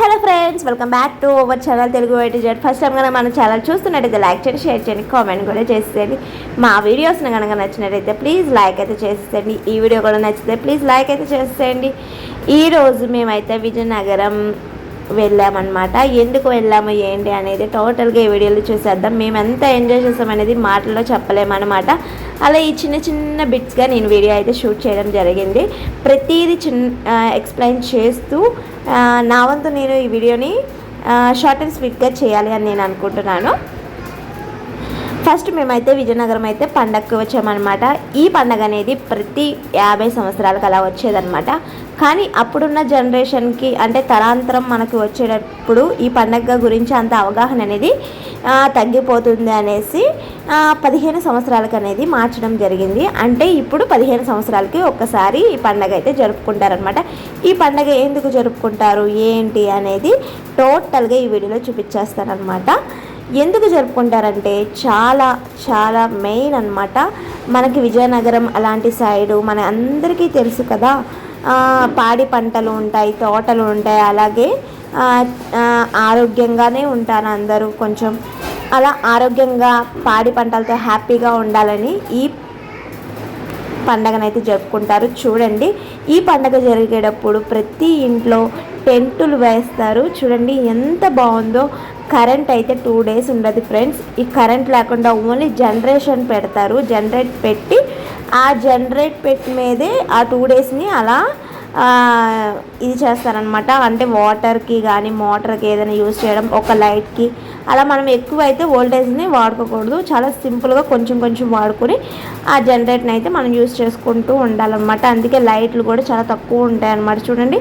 Hello friends welcome back to our channel Telugu YT Z. First time కనుక మన channel చూస్తున్నట్టయితే like చేయండి share చేయండి కామెంట్ కూడా చేసేయండి మా వీడియోస్ని కనుక నచ్చినట్టయితే ప్లీజ్ లైక్ అయితే చేసేయండి ఈ వీడియో కూడా నచ్చితే ప్లీజ్ లైక్ అయితే చేసేయండి ఈరోజు మేమైతే విజయనగరం వెళ్ళామన్నమాట. ఎందుకు వెళ్ళాము ఏంటి అనేది టోటల్గా ఈ వీడియోలో చూసేద్దాం. మేము ఎంత ఎంజాయ్ చేసామనేది మాటల్లో చెప్పలేమన్నమాట. అలా ఈ చిన్న చిన్న బిట్స్గా నేను వీడియో అయితే షూట్ చేయడం జరిగింది. ప్రతిదీ చిన్న ఎక్స్ప్లెయిన్ చేస్తూ నా వంతు నేను ఈ వీడియోని షార్ట్ అండ్ స్వీట్గా చేయాలి అని నేను అనుకుంటున్నాను. ఫస్ట్ మేమైతే విజయనగరం అయితే పండగకి వచ్చామన్నమాట. ఈ పండగ అనేది ప్రతి యాభై సంవత్సరాలకు అలా వచ్చేదన్నమాట. కానీ అప్పుడున్న జనరేషన్కి అంటే తరాంతరం మనకు వచ్చేటప్పుడు ఈ పండగ గురించి అంత అవగాహన అనేది తగ్గిపోతుంది అనేసి పదిహేను సంవత్సరాలకు అనేది మార్చడం జరిగింది. అంటే ఇప్పుడు పదిహేను సంవత్సరాలకి ఒక్కసారి ఈ పండగ అయితే జరుపుకుంటారనమాట ఈ పండగ ఎందుకు జరుపుకుంటారు? ఏంటి అనేది టోటల్గా ఈ వీడియోలో చూపించేస్తారనమాట ఎందుకు జరుపుకుంటారంటే చాలా చాలా మెయిన్ అన్నమాట. మనకి విజయనగరం అలాంటి సైడు మన అందరికీ తెలుసు కదా. పాడి పంటలు ఉంటాయి తోటలు ఉంటాయి అలాగే ఆరోగ్యంగానే ఉంటారు అందరూ కొంచెం. అలా ఆరోగ్యంగా పాడి పంటలతో హ్యాపీగా ఉండాలని ఈ పండగనైతే జరుపుకుంటారు. చూడండి ఈ పండగ జరిగేటప్పుడు ప్రతి ఇంట్లో టెంటులు వేస్తారు. చూడండి ఎంత బాగుందో. కరెంట్ అయితే టూ డేస్ ఉండదు ఫ్రెండ్స్. ఈ కరెంట్ లేకుండా ఓన్లీ జనరేషన్ పెడతారు. జనరేట్ పెట్టి ఆ జనరేట్ పెట్టి మీదే ఆ టూ డేస్ని అలా ఇది చేస్తారనమాట అంటే వాటర్కి కానీ మోటార్కి ఏదైనా యూజ్ చేయడం ఒక లైట్కి అలా మనం ఎక్కువ అయితే వోల్టేజ్ని వాడుకోకూడదు. చాలా సింపుల్గా కొంచెం కొంచెం వాడుకొని ఆ జనరేట్ని అయితే మనం యూజ్ చేసుకుంటూ ఉండాలన్నమాట. అందుకే లైట్లు కూడా చాలా తక్కువ ఉంటాయి అన్నమాట చూడండి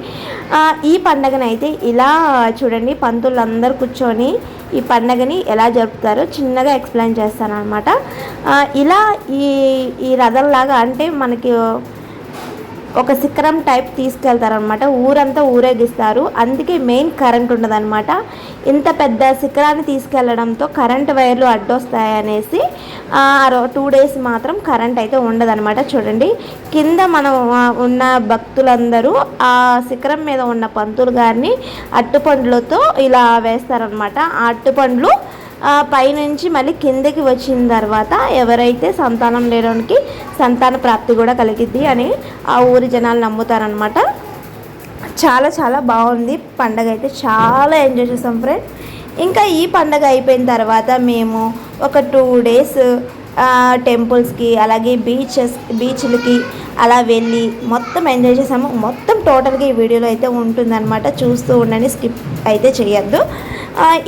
ఈ పండగని అయితే ఇలా చూడండి. పంతులు అందరూ కూర్చొని ఈ పండగని ఎలా జరుపుతారో చిన్నగా ఎక్స్ప్లెయిన్ చేస్తాను అనమాట ఇలా ఈ ఈ రథంలాగా అంటే మనకి ఒక శిఖరం టైప్ తీసుకెళ్తారనమాట ఊరంతా ఊరేగిస్తారు అందుకే మెయిన్ కరెంట్ ఉండదన్నమాట. ఇంత పెద్ద శిఖరాన్ని తీసుకెళ్ళడంతో కరెంట్ వైర్లు అడ్డొస్తాయనేసి టూ డేస్ మాత్రం కరెంట్ అయితే ఉండదన్నమాట. చూడండి. కింద మనం ఉన్న భక్తులందరూ ఆ శిఖరం మీద ఉన్న పంతులు గారిని అట్టుపండ్లతో ఇలా వేస్తారనమాట ఆ అట్టుపండ్లు పైనుంచి మళ్ళీ కిందకి వచ్చిన తర్వాత ఎవరైతే సంతానం లేడానికి సంతాన ప్రాప్తి కూడా కలిగిద్ది అని ఆ ఊరి జనాలు నమ్ముతారనమాట చాలా చాలా బాగుంది. పండగ అయితే చాలా ఎంజాయ్ చేసాం ఫ్రెండ్ ఇంకా ఈ పండగ అయిపోయిన తర్వాత మేము ఒక టూ డేస్ టెంపుల్స్కి అలాగే బీచెస్ బీచ్లకి అలా వెళ్ళి మొత్తం ఎంజాయ్ చేసాము. మొత్తం టోటల్గా ఈ వీడియోలో అయితే ఉంటుందన్నమాట. చూస్తూ ఉండండి స్కిప్ అయితే చేయొద్దు.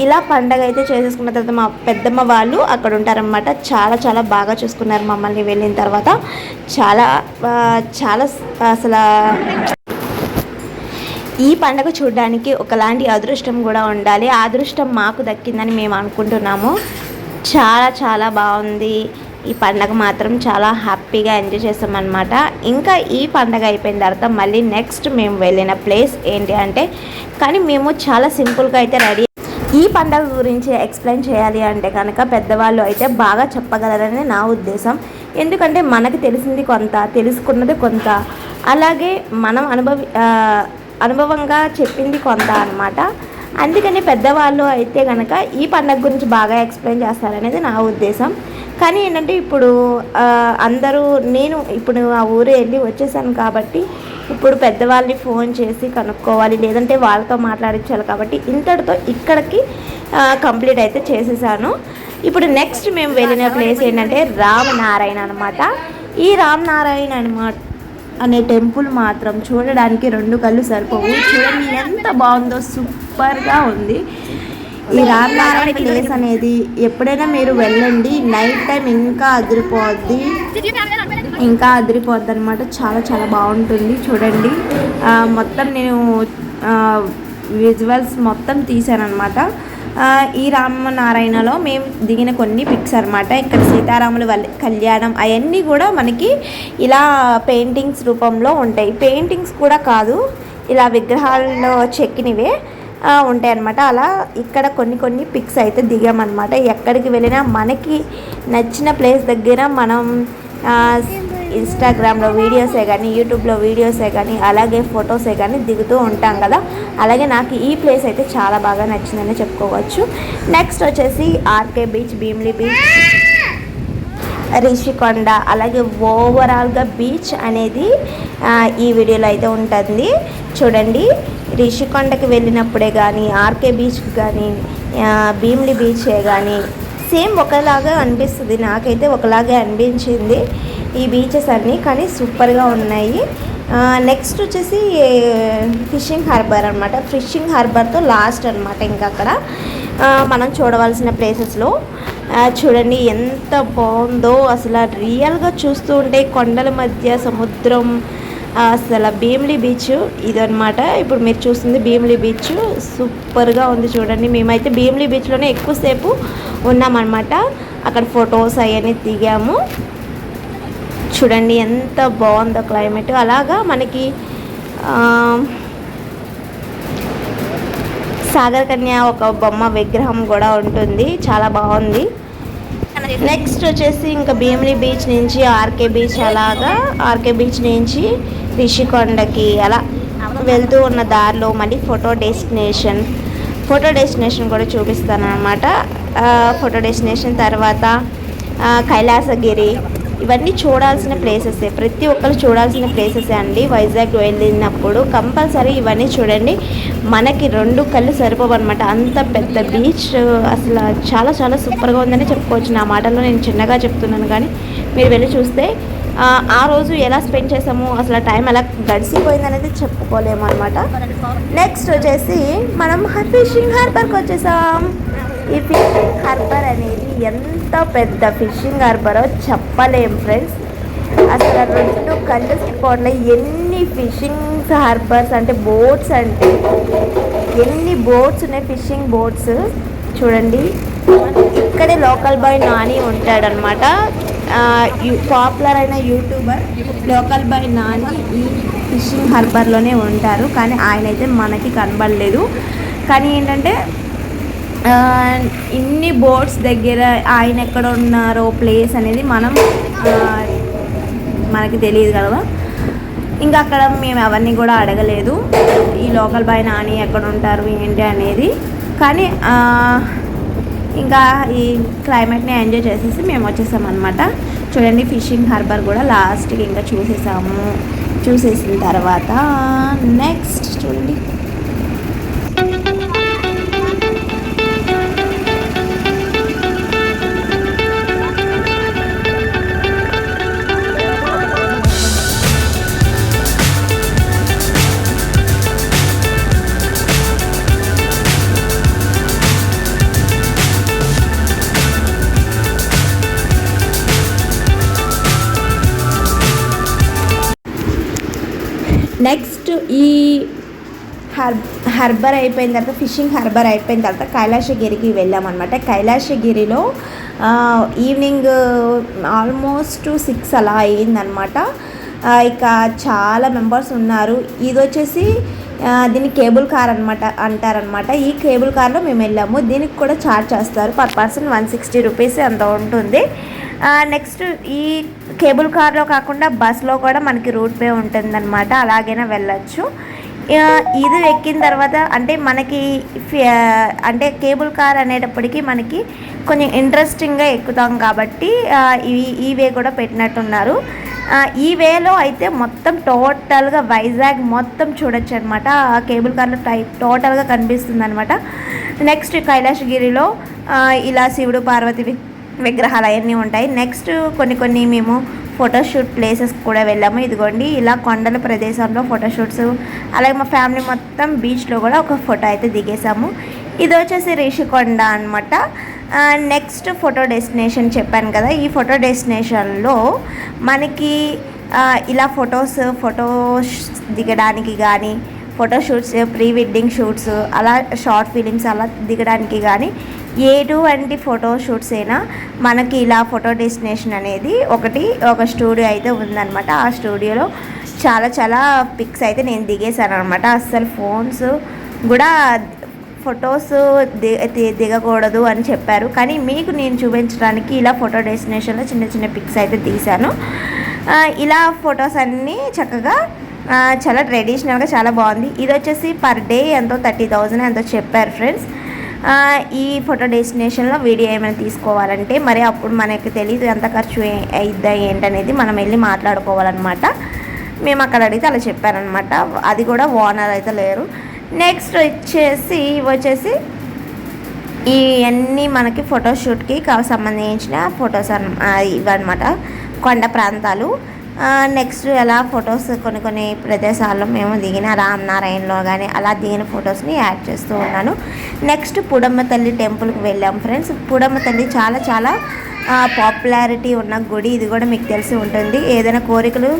ఇలా పండగ అయితే చేసేసుకున్న తర్వాత మా పెద్దమ్మ వాళ్ళు అక్కడ ఉంటారనమాట చాలా చాలా బాగా చూసుకున్నారు మమ్మల్ని వెళ్ళిన తర్వాత. చాలా చాలా అసలు ఈ పండగ చూడడానికి ఒకలాంటి అదృష్టం కూడా ఉండాలి. ఆ అదృష్టం మాకు దక్కిందని మేము అనుకుంటున్నాము. చాలా చాలా బాగుంది. ఈ పండగ మాత్రం చాలా హ్యాపీగా ఎంజాయ్ చేసామన్నమాట. ఇంకా ఈ పండగ అయిపోయిన తర్వాత మళ్ళీ నెక్స్ట్ మేము వెళ్ళిన ప్లేస్ ఏంటి అంటే కానీ మేము చాలా సింపుల్గా అయితే రెడీ ఈ పండగ గురించి ఎక్స్ప్లెయిన్ చేయాలి అంటే కనుక పెద్దవాళ్ళు అయితే బాగా చెప్పగలరని నా ఉద్దేశం. ఎందుకంటే మనకు తెలిసింది కొంత తెలుసుకున్నది కొంత. అలాగే మనం అనుభవి అనుభవంగా చెప్పింది కొంత అనమాట అందుకని పెద్దవాళ్ళు అయితే కనుక ఈ పండగ గురించి బాగా ఎక్స్ప్లెయిన్ చేస్తారనేది నా ఉద్దేశం. కానీ ఏంటంటే ఇప్పుడు అందరూ నేను ఇప్పుడు ఆ ఊరు వెళ్ళి వచ్చేసాను కాబట్టి ఇప్పుడు పెద్దవాళ్ళని ఫోన్ చేసి కనుక్కోవాలి లేదంటే వాళ్ళతో మాట్లాడించాలి కాబట్టి ఇంతటితో ఇక్కడికి కంప్లీట్ అయితే చేసేసాను. ఇప్పుడు నెక్స్ట్ మేము వెళ్ళిన ప్లేస్ ఏంటంటే రామనారాయణ అనమాట ఈ రామనారాయణ అనమాట అనే టెంపుల్ మాత్రం చూడడానికి రెండు కళ్ళు సరిపోవు. చూడండి ఎంత బాగుందో సూపర్గా ఉంది. ఈ రామనారాయణ ప్లేస్ అనేది ఎప్పుడైనా మీరు వెళ్ళండి. నైట్ టైం ఇంకా అదిరిపోద్ది. ఇంకా అదిరిపోద్ది అనమాట చాలా చాలా బాగుంటుంది. చూడండి. మొత్తం నేను విజువల్స్ మొత్తం తీశాను అనమాట ఈ రామనారాయణలో మేము దిగిన కొన్ని పిక్స్ అనమాట ఇక్కడ సీతారాముల కళ్యాణం అవన్నీ కూడా మనకి ఇలా పెయింటింగ్స్ రూపంలో ఉంటాయి. పెయింటింగ్స్ కూడా కాదు ఇలా విగ్రహాల్లో చెక్కినవే ఉంటాయి అనమాట అలా ఇక్కడ కొన్ని కొన్ని పిక్స్ అయితే దిగామన్నమాట. ఎక్కడికి వెళ్ళినా మనకి నచ్చిన ప్లేస్ దగ్గర మనం ఇన్స్టాగ్రామ్లో వీడియోసే కానీ యూట్యూబ్లో వీడియోసే కానీ అలాగే ఫొటోసే కానీ దిగుతూ ఉంటాం కదా. అలాగే నాకు ఈ ప్లేస్ అయితే చాలా బాగా నచ్చిందని చెప్పుకోవచ్చు. నెక్స్ట్ వచ్చేసి RK beach Bheemili beach Rushikonda అలాగే ఓవరాల్గా బీచ్ అనేది ఈ వీడియోలో అయితే ఉంటుంది. చూడండి రిషికొండకి వెళ్ళినప్పుడే కానీ ఆర్కే బీచ్కి కానీ భీమ్లీ బీచే కానీ సేమ్ ఒకలాగా అనిపిస్తుంది. నాకైతే ఒకలాగే అనిపించింది. ఈ బీచెస్ అన్నీ కానీ సూపర్గా ఉన్నాయి. నెక్స్ట్ వచ్చేసి ఫిషింగ్ హార్బర్ అనమాట ఫిషింగ్ హార్బర్తో లాస్ట్ అనమాట ఇంకా అక్కడ. మనం చూడవలసిన ప్లేసెస్లో. చూడండి ఎంత బాగుందో. అసలు రియల్గా చూస్తూ ఉంటే కొండల మధ్య సముద్రం అసలు భీమిలి బీచ్ ఇదనమాట ఇప్పుడు మీరు చూస్తుంది భీమిలీ బీచ్. సూపర్గా ఉంది చూడండి. మేమైతే భీమిలి బీచ్లోనే ఎక్కువసేపు ఉన్నామన్నమాట. అక్కడ ఫొటోస్ అవన్నీ దిగాము. చూడండి ఎంత బాగుందో క్లైమేట్. అలాగా మనకి సాగర్ కన్య ఒక బొమ్మ విగ్రహం కూడా ఉంటుంది. చాలా బాగుంది. నెక్స్ట్ వచ్చేసి ఇంకా భీమిలి బీచ్ నుంచి ఆర్కే బీచ్ అలాగా ఆర్కే బీచ్ నుంచి రిషికొండకి అలా వెళ్తూ ఉన్న దారిలో మళ్ళీ ఫోటో డెస్టినేషన్. ఫోటో డెస్టినేషన్ కూడా చూపిస్తాను అనమాట ఫోటో డెస్టినేషన్ తర్వాత కైలాసగిరి ఇవన్నీ చూడాల్సిన ప్లేసెస్ ప్రతి ఒక్కరు చూడాల్సిన ప్లేసెస్ అండి. వైజాగ్ వెళ్ళినప్పుడు కంపల్సరీ ఇవన్నీ చూడండి. మనకి రెండు కళ్ళు సరిపోవన్నమాట. అంత పెద్ద బీచ్ అసలు చాలా చాలా సూపర్గా ఉందని చెప్పుకోవచ్చు. నా మాటల్లో నేను చిన్నగా చెప్తున్నాను కానీ మీరు వెళ్ళి చూస్తే ఆ, రోజు ఎలా స్పెండ్ చేసాము అసలు టైం ఎలా గడిచిపోయింది అనేది చెప్పుకోలేము అనమాట నెక్స్ట్ వచ్చేసి మనం ఫిషింగ్ హార్బర్కి వచ్చేసాం. ఈ ఫిషింగ్ హార్బర్ ఎంత పెద్ద ఫిషింగ్ హార్బరో చెప్పలేం ఫ్రెండ్స్. అసలు రెండు కళ్ళు స్పాట్లో ఎన్ని ఫిషింగ్ హార్బర్స్ అంటే బోట్స్ అంటే ఎన్ని బోట్స్ ఉన్నాయి ఫిషింగ్ బోట్స్? చూడండి. ఇక్కడే లోకల్ బాయ్ నాని ఉంటాడనమాట పాపులర్ అయిన యూట్యూబర్. లోకల్ బాయ్ నాని ఈ ఫిషింగ్ హార్బర్లోనే ఉంటారు. కానీ ఆయన అయితే మనకి కనబడలేదు. కానీ ఏంటంటే ఇన్ని బోట్స్ దగ్గర ఆయన ఎక్కడ ఉన్నారో ప్లేస్ అనేది మనం మనకి తెలియదు కదా. ఇంకా అక్కడ మేము అవన్నీ కూడా అడగలేదు. ఈ లోకల్ బాయ్ నాని ఎక్కడ ఉంటారు ఏంటి అనేది. కానీ ఇంకా ఈ క్లైమేట్ని ఎంజాయ్ చేసేసి మేము వచ్చేసాం అనమాట చూడండి ఫిషింగ్ హార్బర్ కూడా లాస్ట్కి ఇంకా చూసేసాము. చూసేసిన తర్వాత నెక్స్ట్ చూడండి. హర్బర్ అయిపోయిన తర్వాత ఫిషింగ్ హర్బర్ అయిపోయిన తర్వాత కైలాసగిరికి వెళ్ళామన్నమాట. కైలాసగిరిలో ఈవినింగ్ ఆల్మోస్ట్ సిక్స్ అలా అయ్యిందనమాట ఇక చాలా మెంబర్స్ ఉన్నారు. ఇది వచ్చేసి దీన్ని కేబుల్ కార్ అనమాట అంటారనమాట ఈ కేబుల్ కార్లో మేము వెళ్ళాము. దీనికి కూడా ఛార్జ్ చేస్తారు. Per person one sixty rupees అంత ఉంటుంది. నెక్స్ట్ ఈ కేబుల్ కార్లో కాకుండా బస్లో కూడా మనకి రూట్ పే ఉంటుందన్నమాట. అలాగైనా వెళ్ళొచ్చు. ఇది ఎక్కిన తర్వాత అంటే మనకి అంటే కేబుల్ కార్ అనేటప్పటికి మనకి కొంచెం ఇంట్రెస్టింగ్గా ఎక్కుతాం కాబట్టి ఈ ఈ వే కూడా పెట్టినట్టున్నారు. ఈ వేలో అయితే మొత్తం టోటల్గా వైజాగ్ మొత్తం చూడొచ్చు అనమాట ఆ కేబుల్ కార్లో టై టోటల్గా కనిపిస్తుంది అనమాట నెక్స్ట్ కైలాసగిరిలో ఇలా శివుడు పార్వతి వి- విగ్రహాలు అవన్నీ ఉంటాయి. నెక్స్ట్ కొన్ని కొన్ని మేము ఫోటోషూట్ ప్లేసెస్ కూడా వెళ్ళాము. ఇదిగోండి ఇలా కొండల ప్రదేశంలో ఫోటోషూట్స్ అలాగే మా ఫ్యామిలీ మొత్తం బీచ్లో కూడా ఒక ఫోటో అయితే దిగేసాము ఇది వచ్చేసి రిషికొండ అనమాట నెక్స్ట్ ఫోటో డెస్టినేషన్ చెప్పాను కదా ఈ ఫోటో డెస్టినేషన్లో మనకి ఇలా ఫొటోస్ ఫొటోస్ దిగడానికి కానీ ఫోటోషూట్స్ ప్రీ వెడ్డింగ్ షూట్స్ అలా షార్ట్ ఫిలిమ్స్ అలా దిగడానికి కానీ ఎటువంటి ఫోటో షూట్స్ అయినా మనకి ఇలా ఫోటో డెస్టినేషన్ అనేది ఒకటి ఒక స్టూడియో అయితే ఉందన్నమాట. ఆ స్టూడియోలో చాలా చాలా పిక్స్ అయితే నేను దిగేశాను అనమాట అస్సలు ఫోన్స్ కూడా ఫొటోస్ ది దిగకూడదు అని చెప్పారు. కానీ మీకు నేను చూపించడానికి ఇలా ఫోటో డెస్టినేషన్లో చిన్న చిన్న పిక్స్ అయితే తీశాను. ఇలా ఫొటోస్ అన్నీ చక్కగా చాలా ట్రెడిషనల్గా చాలా బాగుంది. ఇది వచ్చేసి పర్ డే ఎంతో థర్టీ థౌజండ్ ఎంతో చెప్పారు ఫ్రెండ్స్. ఈ ఫోటో డెస్టినేషన్లో వీడియో ఏమైనా తీసుకోవాలంటే మరి అప్పుడు మనకి తెలియదు ఎంత ఖర్చు అయిద్దా ఏంటనేది మనం వెళ్ళి మాట్లాడుకోవాలన్నమాట. మేము అక్కడ అడిగితే అలా చెప్పారనమాట అది కూడా ఓనర్ అయితే లేరు. నెక్స్ట్ వచ్చేసి వచ్చేసి ఇవన్నీ మనకి ఫోటోషూట్కి సంబంధించిన ఫొటోస్ అన్ ఇవన్నమాట. కొండ ప్రాంతాలు నెక్స్ట్ ఎలా ఫొటోస్ కొన్ని కొన్ని ప్రదేశాల్లో మేము దిగిన రామనారాయణలో కానీ అలా దిగిన ఫొటోస్ని యాడ్ చేస్తూ ఉన్నాను. నెక్స్ట్ పుడమ్మ తల్లి టెంపుల్కి వెళ్ళాం ఫ్రెండ్స్ పుడమ్మ తల్లి చాలా చాలా పాపులారిటీ ఉన్న గుడి ఇది కూడా మీకు తెలిసి ఉంటుంది. ఏదైనా కోరికలు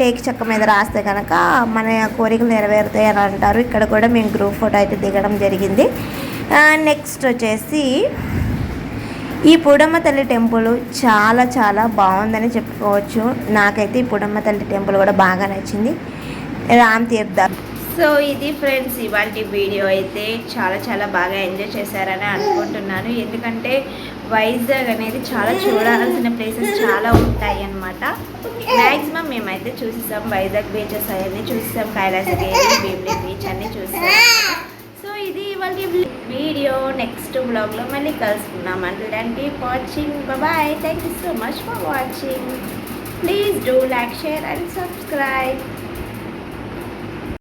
టేక్ చెక్క మీద రాస్తే కనుక మన కోరికలు నెరవేరుతాయి అని అంటారు. ఇక్కడ కూడా మేము గ్రూప్ ఫోటో అయితే దిగడం జరిగింది. నెక్స్ట్ వచ్చేసి ఈ పూడమ్మ తల్లి టెంపుల్ చాలా చాలా బాగుందని చెప్పుకోవచ్చు. నాకైతే ఈ పుడమ్మ తల్లి టెంపుల్ కూడా బాగా నచ్చింది. రామ్ తీర్థ. సో ఇది ఫ్రెండ్స్ ఇవాళ వీడియో అయితే చాలా చాలా బాగా ఎంజాయ్ చేశారని అనుకుంటున్నాను. ఎందుకంటే వైజాగ్ అనేది చాలా చూడాల్సిన ప్లేసెస్ చాలా ఉంటాయి అన్నమాట. మ్యాక్సిమం మేమైతే చూసేసాం వైజాగ్ బీచెస్ అవన్నీ చూసాం కైలాసగిరి భీమిలి బీచ్ అన్నీ చూసాం ఇది ఇవాళ వీడియో నెక్స్ట్ బ్లాగ్లో మళ్ళీ కలుసుకున్నాం అంటే watching bye thank you so much for watching please do like share and subscribe